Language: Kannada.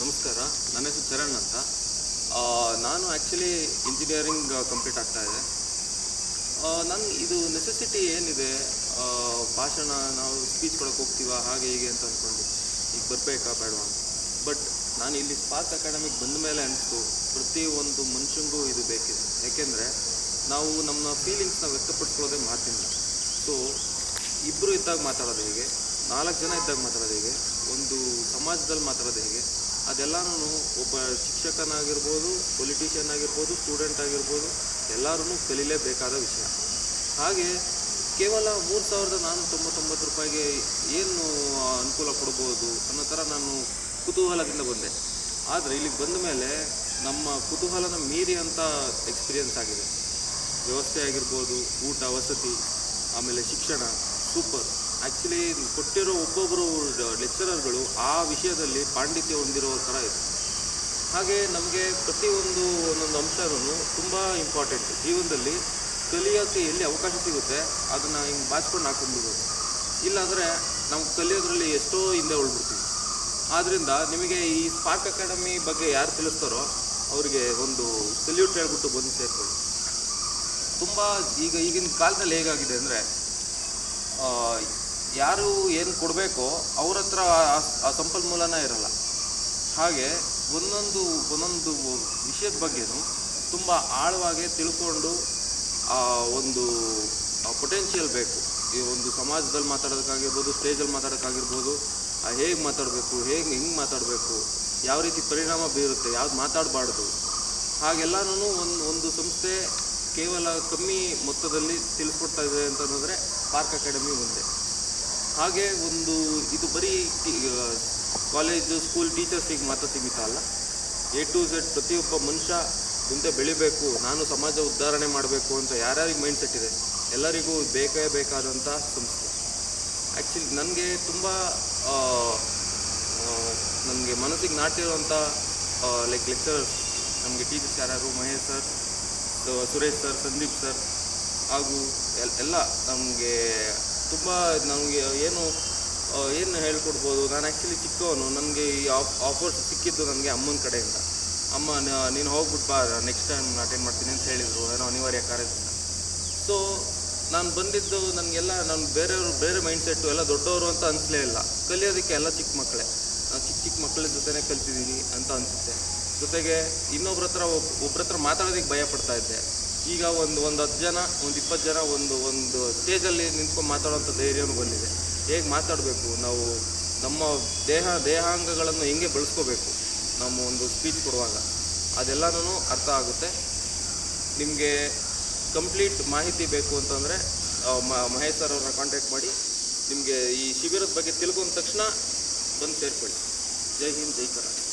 ನಮಸ್ಕಾರ, ನನ್ನ ಹೆಸರು ಚರಣ್ ಅಂತ. ನಾನು ಆ್ಯಕ್ಚುಲಿ ಇಂಜಿನಿಯರಿಂಗ್ ಕಂಪ್ಲೀಟ್ ಆಗ್ತಾ ಇದೆ ನನ್ನ ಇದು ನೆಸೆಸಿಟಿ ಏನಿದೆ? ಭಾಷಣ, ನಾವು ಸ್ಪೀಚ್ ಕೊಡೋಕೆ ಹೋಗ್ತೀವ, ಹಾಗೆ ಹೀಗೆ ಅಂತ ಅಂದ್ಕೊಂಡು ಈಗ ಬರಬೇಕಾ ಬೇಡವಾ? ಬಟ್ ನಾನು ಇಲ್ಲಿ ಸ್ಪಾರ್ಕ್ ಅಕಾಡೆಮಿಗೆ ಬಂದ ಮೇಲೆ ಅನಿಸ್ತು ಪ್ರತಿಯೊಂದು ಒಂದು ಮನುಷ್ಯಂಗೂ ಇದು ಬೇಕಿದೆ. ಯಾಕೆಂದರೆ, ನಾವು ನಮ್ಮ ಫೀಲಿಂಗ್ಸ್ನ ವ್ಯಕ್ತಪಡಿಸ್ಕೊಳ್ಳೋದೇ ಮಾತಿಲ್ಲ. ಸೊ ಇಬ್ಬರು ಇದ್ದಾಗ ಮಾತಾಡೋದು ಹೇಗೆ? ನಾಲ್ಕು ಜನ ಇದ್ದಾಗ ಮಾತಾಡೋದು ಹೇಗೆ? ಒಂದು ಸಮಾಜದಲ್ಲಿ ಮಾತಾಡೋದು ಹೇಗೆ? ಅದೆಲ್ಲನೂ ಒಬ್ಬ ಶಿಕ್ಷಕನಾಗಿರ್ಬೋದು ಪೊಲಿಟಿಷಿಯನ್ ಆಗಿರ್ಬೋದು ಸ್ಟೂಡೆಂಟ್ ಆಗಿರ್ಬೋದು ಎಲ್ಲರೂ ಕಲಿಲೇಬೇಕಾದ ವಿಷಯ. ಹಾಗೆ ಕೇವಲ ಮೂರು ಸಾವಿರದ ನಾನ್ನೂರ ತೊಂಬತ್ತೊಂಬತ್ತು ರೂಪಾಯಿಗೆ ಏನು ಅನುಕೂಲ ಕೊಡ್ಬೋದು ಅನ್ನೋ ಥರ ನಾನು ಕುತೂಹಲದಿಂದ ಬಂದೆ. ಆದರೆ ಇಲ್ಲಿಗೆ ಬಂದ ಮೇಲೆ ನಮ್ಮ ಕುತೂಹಲನ ಮೀರಿ ಅಂತ ಎಕ್ಸ್ಪೀರಿಯನ್ಸ್ ಆಗಿದೆ. ವ್ಯವಸ್ಥೆ ಆಗಿರ್ಬೋದು, ಊಟ, ವಸತಿ, ಆಮೇಲೆ ಶಿಕ್ಷಣ ಸೂಪರ್ ಆ್ಯಕ್ಚುಲಿ ಕೊಟ್ಟಿರೋ ಒಬ್ಬೊಬ್ಬರು ಲೆಕ್ಚರರ್ಗಳು ಆ ವಿಷಯದಲ್ಲಿ ಪಾಂಡಿತ್ಯ ಹೊಂದಿರೋ ಥರ ಇದೆ ಹಾಗೆ ನಮಗೆ ಪ್ರತಿಯೊಂದು ಒಂದೊಂದು ಅಂಶನೂ ತುಂಬ ಇಂಪಾರ್ಟೆಂಟ್ ಜೀವನದಲ್ಲಿ ಕಲಿಯೋಕ್ಕೆ ಎಲ್ಲಿ ಅವಕಾಶ ಸಿಗುತ್ತೆ, ಅದನ್ನು ಹಿಂಗೆ ಬಾಚ್ಕೊಂಡು ಹಾಕೊಂಡ್ಬಿಡ್ಬೋದು. ಇಲ್ಲಾಂದರೆ ನಾವು ಕಲಿಯೋದ್ರಲ್ಲಿ ಎಷ್ಟೋ ಹಿಂದೆ ಉಳ್ಬಿಡ್ತೀವಿ. ಆದ್ದರಿಂದ ನಿಮಗೆ ಈ ಸ್ಪಾರ್ಕ್ ಅಕಾಡೆಮಿ ಬಗ್ಗೆ ಯಾರು ತಿಳಿಸ್ತಾರೋ ಅವರಿಗೆ ಒಂದು ಸಲ್ಯೂಟ್ ಹೇಳ್ಬಿಟ್ಟು ಬಂದು ಸೇರ್ಕೊಳ್ಳಿ. ತುಂಬ ಈಗ ಈಗಿನ ಕಾಲದಲ್ಲಿ ಹೇಗಾಗಿದೆ ಅಂದರೆ ಯಾರು ಏನು ಕೊಡಬೇಕೋ ಅವ್ರ ಹತ್ರ ಆ- ಸಂಪನ್ಮೂಲನ ಇರಲ್ಲ. ಹಾಗೆ ಒಂದೊಂದು ಒಂದೊಂದು ವಿಷಯದ ಬಗ್ಗೆನೂ ತುಂಬ ಆಳವಾಗಿ ತಿಳ್ಕೊಂಡು ಒಂದು ಪೊಟೆನ್ಷಿಯಲ್ ಬೇಕು. ಈ ಒಂದು ಸಮಾಜದಲ್ಲಿ ಮಾತಾಡೋದಕ್ಕಾಗಿರ್ಬೋದು ಸ್ಟೇಜಲ್ಲಿ ಮಾತಾಡೋಕ್ಕಾಗಿರ್ಬೋದು ಹೇಗೆ ಮಾತಾಡಬೇಕು, ಹೇಗೆ ಹೆಂಗೆ ಮಾತಾಡಬೇಕು, ಯಾವ ರೀತಿ ಪರಿಣಾಮ ಬೀರುತ್ತೆ, ಯಾವ್ದು ಮಾತಾಡಬಾರ್ದು. ಹಾಗೆಲ್ಲನೂ ಒಂದು ಒಂದು ಸಂಸ್ಥೆ ಕೇವಲ ಕಮ್ಮಿ ಮೊತ್ತದಲ್ಲಿ ತಿಳಿಸ್ಕೊಡ್ತಾ ಇದೆ ಅಂತಂದರೆ ಪಾರ್ಕ್ ಅಕಾಡೆಮಿ ಮುಂದೆ ಹಾಗೆ ಒಂದು ಇದು ಬರೀ ಕಾಲೇಜು ಸ್ಕೂಲ್ ಟೀಚರ್ಸಿಗೆ ಮಾತ್ರ ಸೀಮಿತ ಅಲ್ಲ. ಎ ಟು ಝೆಡ್ ಪ್ರತಿಯೊಬ್ಬ ಮನುಷ್ಯ ಮುಂದೆ ಬೆಳಿಬೇಕು, ನಾನು ಸಮಾಜ ಉದ್ಧಾರಣೆ ಮಾಡಬೇಕು ಅಂತ ಯಾರ್ಯಾರಿಗೆ ಮೈಂಡ್ ಸೆಟ್ ಇದೆ, ಎಲ್ಲರಿಗೂ ಬೇಕೇ ಬೇಕಾದಂಥ ಸಂಸ್ಥೆ. ಆ್ಯಕ್ಚುಲಿ ನನಗೆ ತುಂಬ ನನಗೆ ಮನಸ್ಸಿಗೆ ನಾಟಿರುವಂಥ ಲೈಕ್ ಲೆಕ್ಚರರ್ಸ್ ನಮಗೆ ಟೀಚರ್ಸ್ ಯಾರ್ಯಾರು, Mahesh sir Suresh sir Sandeep sir ಹಾಗೂ ಎಲ್ಲ ನಮಗೆ ತುಂಬ ನಮಗೆ ಏನು ಏನು ಹೇಳ್ಕೊಡ್ಬೋದು? ನಾನು ಆ್ಯಕ್ಚುಲಿ ಚಿಕ್ಕವನು. ನನಗೆ ಈ ಆಫ್ ಆಫರ್ಸ್ ಸಿಕ್ಕಿದ್ದು ನನಗೆ ಅಮ್ಮನ ಕಡೆಯಿಂದ. ಅಮ್ಮ ನೀನು ಹೋಗ್ಬಿಟ್ಟು ಬಾ ನೆಕ್ಸ್ಟ್ ಟೈಮ್ ಅಟೆಂಡ್ ಮಾಡ್ತೀನಿ ಅಂತ ಹೇಳಿದರು. ಏನೋ ಅನಿವಾರ್ಯ ಕಾರ್ಯದಿಂದ. ಸೊ ನಾನು ಬಂದಿದ್ದು ನನಗೆಲ್ಲ, ನಾನು ಬೇರೆಯವರು, ಬೇರೆ ಮೈಂಡ್ ಸೆಟ್ಟು ಎಲ್ಲ ದೊಡ್ಡವರು ಅಂತ ಅನಿಸ್ಲೇ ಇಲ್ಲ. ಕಲಿಯೋದಕ್ಕೆ ಎಲ್ಲ ಚಿಕ್ಕ ಮಕ್ಕಳೇ. ಚಿಕ್ಕ ಚಿಕ್ಕ ಮಕ್ಕಳ ಜೊತೆನೇ ಕಲ್ತಿದ್ದೀನಿ ಅಂತ ಅನಿಸುತ್ತೆ. ಜೊತೆಗೆ ಇನ್ನೊಬ್ರ ಹತ್ರ ಒಬ್ಬ ಒಬ್ರ ಹತ್ರ ಮಾತಾಡೋದಕ್ಕೆ ಭಯ ಪಡ್ತಾ ಇದ್ದೆ. ಈಗ ಒಂದು ಒಂದು ಹತ್ತು ಜನ, ಒಂದು ಇಪ್ಪತ್ತು ಜನ ಒಂದು ಒಂದು ಸ್ಟೇಜಲ್ಲಿ ನಿಂತ್ಕೊಂಡು ಮಾತಾಡೋಂಥ ಧೈರ್ಯನೂ ಬಂದಿದೆ. ಹೇಗೆ ಮಾತಾಡಬೇಕು? ನಾವು ನಮ್ಮ ದೇಹ, ದೇಹಾಂಗಗಳನ್ನು ಹೆಂಗೆ ಬೆಳೆಸ್ಕೋಬೇಕು? ನಮ್ಮ ಒಂದು ಸ್ಪೀಚ್ ಕೊಡುವಾಗ. ಅದೆಲ್ಲನೂ ಅರ್ಥ ಆಗುತ್ತೆ. ನಿಮಗೆ ಕಂಪ್ಲೀಟ್ ಮಾಹಿತಿ ಬೇಕು ಅಂತಂದರೆ ಮಹೇಶ್ ಸರ್ ಅವ್ರನ್ನ ಕಾಂಟ್ಯಾಕ್ಟ್ ಮಾಡಿ, ನಿಮಗೆ ಈ ಶಿಬಿರದ ಬಗ್ಗೆ ತಿಳ್ಕೊಂಡ ತಕ್ಷಣ ಬಂದು ಸೇರ್ಕೊಳ್ಳಿ. ಜೈ ಹಿಂದ್, ಜೈ ಕರ್ನಾಟಕ